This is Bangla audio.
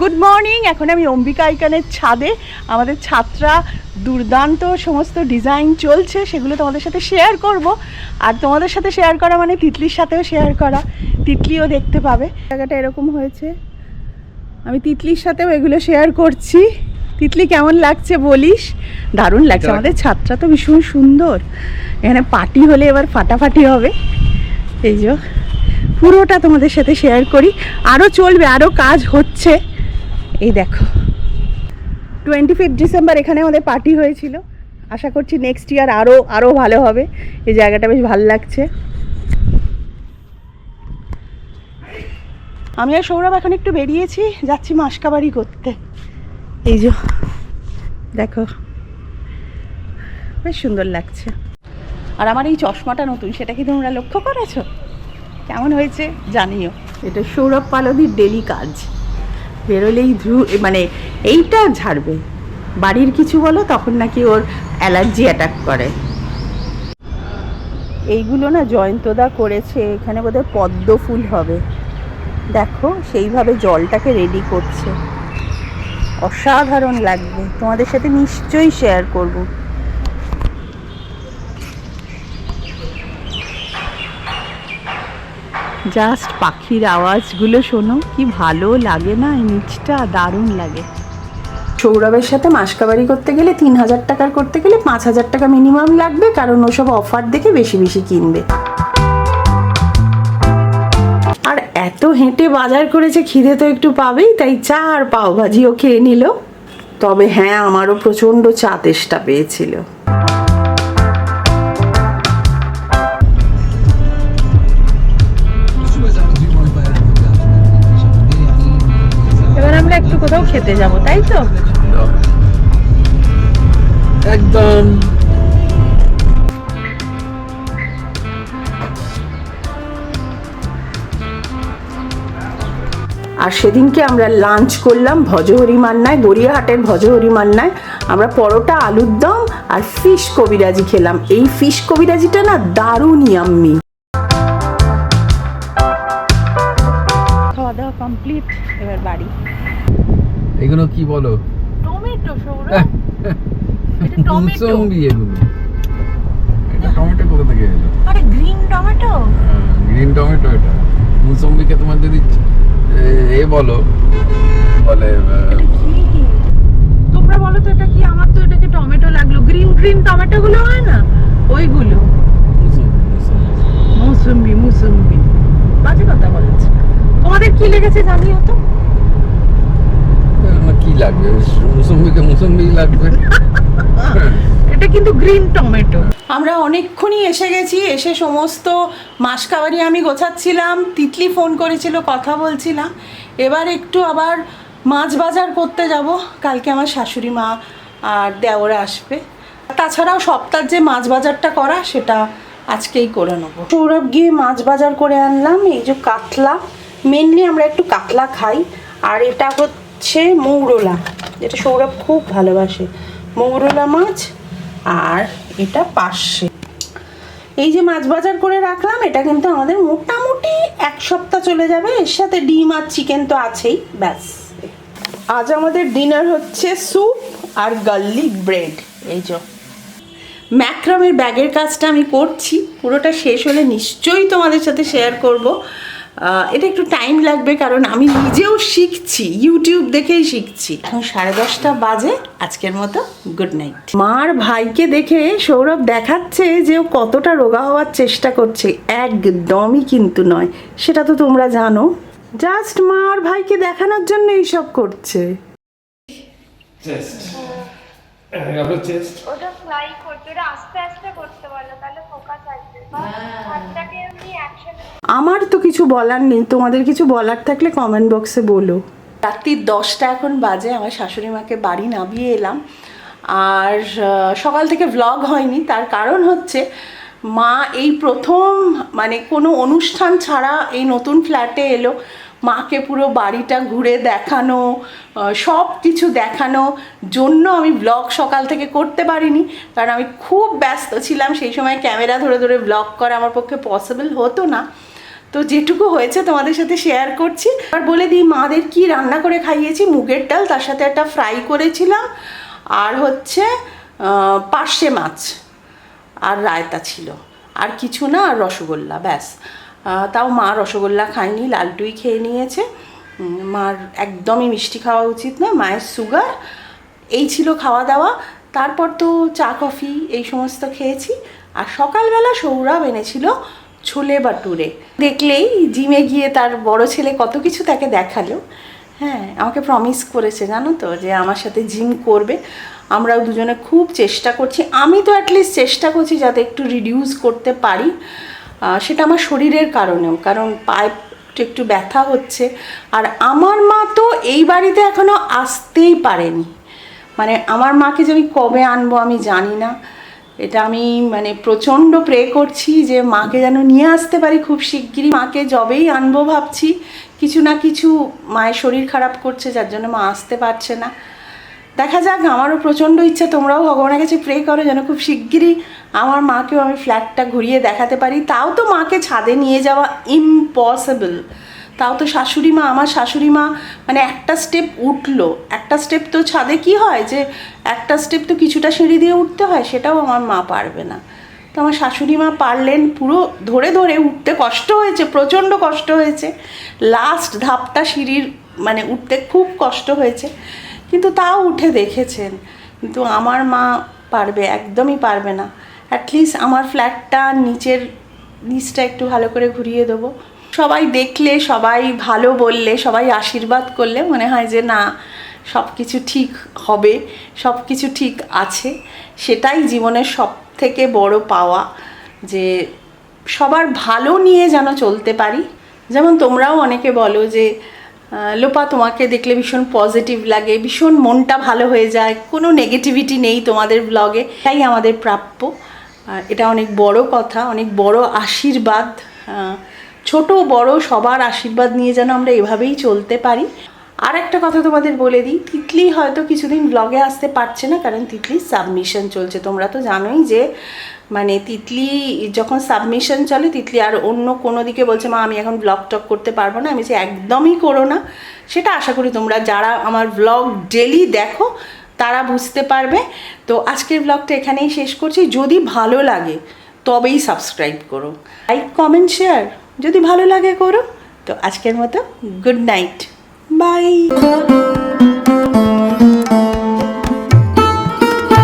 গুড মর্নিং এখন আমি অম্বিকা আইকানের ছাদে। আমাদের ছাত্রা দুর্দান্ত সমস্ত ডিজাইন চলছে সেগুলো তোমাদের সাথে শেয়ার করব। আর তোমাদের সাথে শেয়ার করা মানে তিতলির সাথেও শেয়ার করা। তিতলিও দেখতে পাবে। জায়গাটা এরকম হয়েছে। আমি তিতলির সাথেও এগুলো শেয়ার করছি। তিতলি কেমন লাগছে বলিস? দারুণ লাগছে। আমাদের ছাত্রা তো ভীষণ সুন্দর। এখানে পার্টি হলে এবার ফাটাফাটি হবে। এই যে পুরোটা তোমাদের সাথে শেয়ার করি। আরও চলবে আরও কাজ হচ্ছে। এই দেখো। টোয়েন্টি ফিফথ ডিসেম্বর এখানে আমাদের পার্টি হয়েছিল। আশা করছি নেক্সট ইয়ার আরও আরও ভালো হবে। এই জায়গাটা বেশ ভালো লাগছে। আমি আর সৌরভ এখন একটু বেরিয়েছি, যাচ্ছি মাসকাবাড়ি করতে। এই যে, দেখো। বেশ সুন্দর লাগছে। আর আমার এই চশমাটা নতুন, সেটা কি তোমরা লক্ষ্য করেছ? কেমন হয়েছে জানিও। এটা সৌরভ পালদির ডেলি কাজ। বেরোলেই ধ্রু মানে এইটা ঝাড়বে। বাড়ির কিছু বলো, তখন নাকি ওর অ্যালার্জি অ্যাটাক করে। এইগুলো না জয়ন্তদা করেছে, এখানে বোধহয় পদ্ম ফুল হবে। দেখো, সেইভাবে জলটাকে রেডি করছে। অসাধারণ লাগবে। তোমাদের সাথে নিশ্চয়ই শেয়ার করব। জাস্ট পাখির আওয়াজগুলো শোনো, কি ভালো লাগে না, এই নিচটা দারুণ লাগে। সৌরভের সাথে মাসকাবারি করতে গেলে তিন হাজার টাকার করতে গেলে পাঁচ হাজার টাকা মিনিমাম লাগবে, কারণ ওসব অফার দেখে বেশি বেশি কিনবে। আর এত হেঁটে বাজার করেছে, খিদে তো একটু পাবেই, তাই চা আর পাও ভাজিও খেয়ে নিল। তবে হ্যাঁ আমারও প্রচণ্ড চা তেষ্টা পেয়েছিল। কোথাও খেতে যাব তাই তো? একদম। আর সেদিনকে আমরা লাঞ্চ করলাম ভজহরি মান্নায় গড়িয়াহাটের ভজহরি মান্নায়। আমরা পরোটা আলুর দম আর ফিশ কবিরাজি খেলাম। এই ফিশ কবিরাজিটা না দারুণ ইয়াম্মি খাওয়া দাওয়া কমপ্লিট এবার বাড়ি। এগুলো কি বলো? টমেটো মুসম্বি এগুলো। এটা টমেটো কোথা থেকে এলো? আরে গ্রিন টমেটো? গ্রিন টমেটো এটা। মুসম্বিকে তোমার যদি এ- এ বলো বলে তোমরা বলো তো এটা কি? আমার তো এটাকে টমেটো লাগল। গ্রিন গ্রিন টমেটো গুলো হয় না? ওইগুলো। মুসম্বি, মুসম্বি। বাজে কথা বলছে। তোমাদের কি লেগেছে জানিও তো? লাগবে মুসম্বিকে মুসম্বি লাগবে। এটা কিন্তু গ্রিন টমেটো। আমরা অনেকক্ষণই এসে গেছি এসে সমস্ত মাসকাবারি আমি গোছাচ্ছিলাম তিতলি ফোন করেছিল কথা বলছিলাম। এবার একটু আবার মাছ বাজার করতে যাব কালকে আমার শাশুড়ি মা আর দেওরা আসবে। তাছাড়াও সপ্তাহ যে মাছ বাজারটা করা সেটা আজকেই করে নেব। সৌরভ গিয়ে মাছ বাজার করে আনলাম এই যে কাতলা। মেনলি আমরা একটু কাতলা খাই আর এটা হচ্ছে মৌরলা, যেটা সৌরভ খুব ভালোবাসে। মৌরলা মাছ আর এটা পার্শে। এই যে মাছ বাজার করে রাখলাম, এটা কিন্তু আমাদের মোটামুটি এক সপ্তাহ চলে যাবে। এর সাথে ডিম আর চিকেন তো আছেই, ব্যাস। আজ আমাদের ডিনার হচ্ছে স্যুপ আর গার্লিক ব্রেড। এই যে। ম্যাক্রামের ব্যাগের কাজটা আমি করছি, পুরোটা শেষ হলে নিশ্চয়ই তোমাদের সাথে শেয়ার করব। এটা একটু টাইম লাগবে কারণ আমি নিজেও শিখছি ইউটিউব দেখেই শিখছি। এখন সাড়ে দশটা বাজে আজকের মতো গুড নাইট মার ভাইকে দেখে সৌরভ দেখাচ্ছে যে ও কতটা রোগা হওয়ার চেষ্টা করছে একদমই কিন্তু নয়। সেটা তো তোমরা জানো। জাস্ট মার ভাইকে দেখানোর জন্য এইসব করছে। চেস্ট চেস্ট ওটা ফ্লাই করতে ওটা আস্তে আস্তে করতে বলো তাহলে ফোকাস আসবে বা হাতটাকে এমনি অ্যাকশন আমার তো কিছু বলার নেই। তোমাদের কিছু বলার থাকলে কমেন্ট বক্সে বলো। রাত্রির দশটা এখন বাজে, আমার শাশুড়ি মাকে বাড়ি নামিয়ে এলাম। আর সকাল থেকে ভ্লগ হয়নি, তার কারণ হচ্ছে মা এই প্রথম মানে কোনো অনুষ্ঠান ছাড়া এই নতুন ফ্ল্যাটে এলো। মাকে পুরো বাড়িটা ঘুরে দেখানো সব কিছু দেখানো জন্য আমি ব্লগ সকাল থেকে করতে পারিনি। কারণ আমি খুব ব্যস্ত ছিলাম, সেই সময় ক্যামেরা ধরে ধরে ব্লগ করা আমার পক্ষে পসিবল হতো না। তো যেটুকু হয়েছে তোমাদের সাথে শেয়ার করছি। আর বলে দিই, মাদের কি রান্না করে খাইয়েছি? মুগের ডাল, তার সাথে একটা ফ্রাই করেছিলাম। আর হচ্ছে পার্শে মাছ আর রায়তা ছিল। আর কিছু না, আর রসগোল্লা, ব্যাস। তাও মা রসগোল্লা খায়নি লালটুই খেয়ে নিয়েছে। মার একদমই মিষ্টি খাওয়া উচিত না মায়ের সুগার। এই ছিল খাওয়া দাওয়া তারপর তো চা, কফি এই সমস্ত খেয়েছি। আর সকালবেলা সৌরভ এনেছিল ছোলে বাটুরে। দেখলেই জিমে গিয়ে তার বড় ছেলে কত কিছু তাকে দেখাল। হ্যাঁ আমাকে প্রমিস করেছে, জানো তো, যে আমার সাথে জিম করবে। আমরাও দুজনে খুব চেষ্টা করছি। আমি তো অ্যাটলিস্ট চেষ্টা করছি যাতে একটু রিডিউস করতে পারি। সেটা আমার শরীরের কারণেও, কারণ একটু একটু ব্যথা হচ্ছে। আর আমার মা তো এই বাড়িতে এখনও আসতেই পারেনি। মানে আমার মাকে যে আমি কবে আনব আমি জানি না। এটা আমি মানে প্রচণ্ড প্রে করছি যে মাকে যেন নিয়ে আসতে পারি খুব শিগগিরই। মাকে যবেই আনব ভাবছি, কিছু না কিছু মায়ের শরীর খারাপ করছে, যার জন্য মা আসতে পারছে না। দেখা যাক, আমারও প্রচণ্ড ইচ্ছা, তোমরাও ভগবানের কাছে প্রে করো যেন খুব শিগগিরই আমার মাকেও আমি ফ্ল্যাটটা ঘুরিয়ে দেখাতে পারি। তাও তো মাকে ছাদে নিয়ে যাওয়া ইম্পসিবল তাও তো শাশুড়ি মা, আমার শাশুড়ি মা মানে একটা স্টেপ উঠল। একটা স্টেপ তো ছাদে কি হয় যে, একটা স্টেপ তো কিছুটা সিঁড়ি দিয়ে উঠতে হয়, সেটাও আমার মা পারবে না। তো আমার শাশুড়ি মা পারলেন পুরো ধরে ধরে উঠতে কষ্ট হয়েছে, প্রচণ্ড কষ্ট হয়েছে। লাস্ট ধাপটা সিঁড়ির মানে উঠতে খুব কষ্ট হয়েছে। কিন্তু তাও উঠে দেখেছেন। কিন্তু আমার মা পারবে, একদমই পারবে না। অ্যাটলিস্ট আমার ফ্ল্যাটটা নিচের নিচটা একটু ভালো করে ঘুরিয়ে দেবো। সবাই দেখলে, সবাই ভালো বললে, সবাই আশীর্বাদ করলে মনে হয় যে, না সব কিছু ঠিক হবে সব কিছু ঠিক আছে। সেটাই জীবনের সব থেকে বড় পাওয়া যে, সবার ভালো নিয়ে যেন চলতে পারি। যেমন তোমরাও অনেকে বলো যে লোপা, তোমাকে দেখলে ভীষণ পজিটিভ লাগে, ভীষণ মনটা ভালো হয়ে যায়, কোনো নেগেটিভিটি নেই তোমাদের ব্লগে তাই আমাদের প্রাপ্য। এটা অনেক বড় কথা, অনেক বড় আশীর্বাদ ছোট বড় সবার আশীর্বাদ নিয়ে যেন আমরা এভাবেই চলতে পারি। আর একটা কথা তোমাদের বলে দিই, তিতলি হয়তো কিছুদিন ব্লগে আসতে পারছে না, কারণ তিতলির সাবমিশন চলছে। তোমরা তো জানোই যে মানে তিতলি যখন সাবমিশন চলে, তিতলি আর অন্য কোনো দিকে বলছে, মা, আমি এখন ব্লগ টক করতে পারব না, আমি যে একদমই করো না। সেটা আশা করি তোমরা যারা আমার ব্লগ ডেলি দেখো, তারা বুঝতে পারবে। তো আজকের ব্লগটা এখানেই শেষ করছি। যদি ভালো লাগে, তবেই সাবস্ক্রাইব করো। লাইক কমেন্ট শেয়ার যদি ভালো লাগে, করো। তো আজকের মতো গুড নাইট Bye!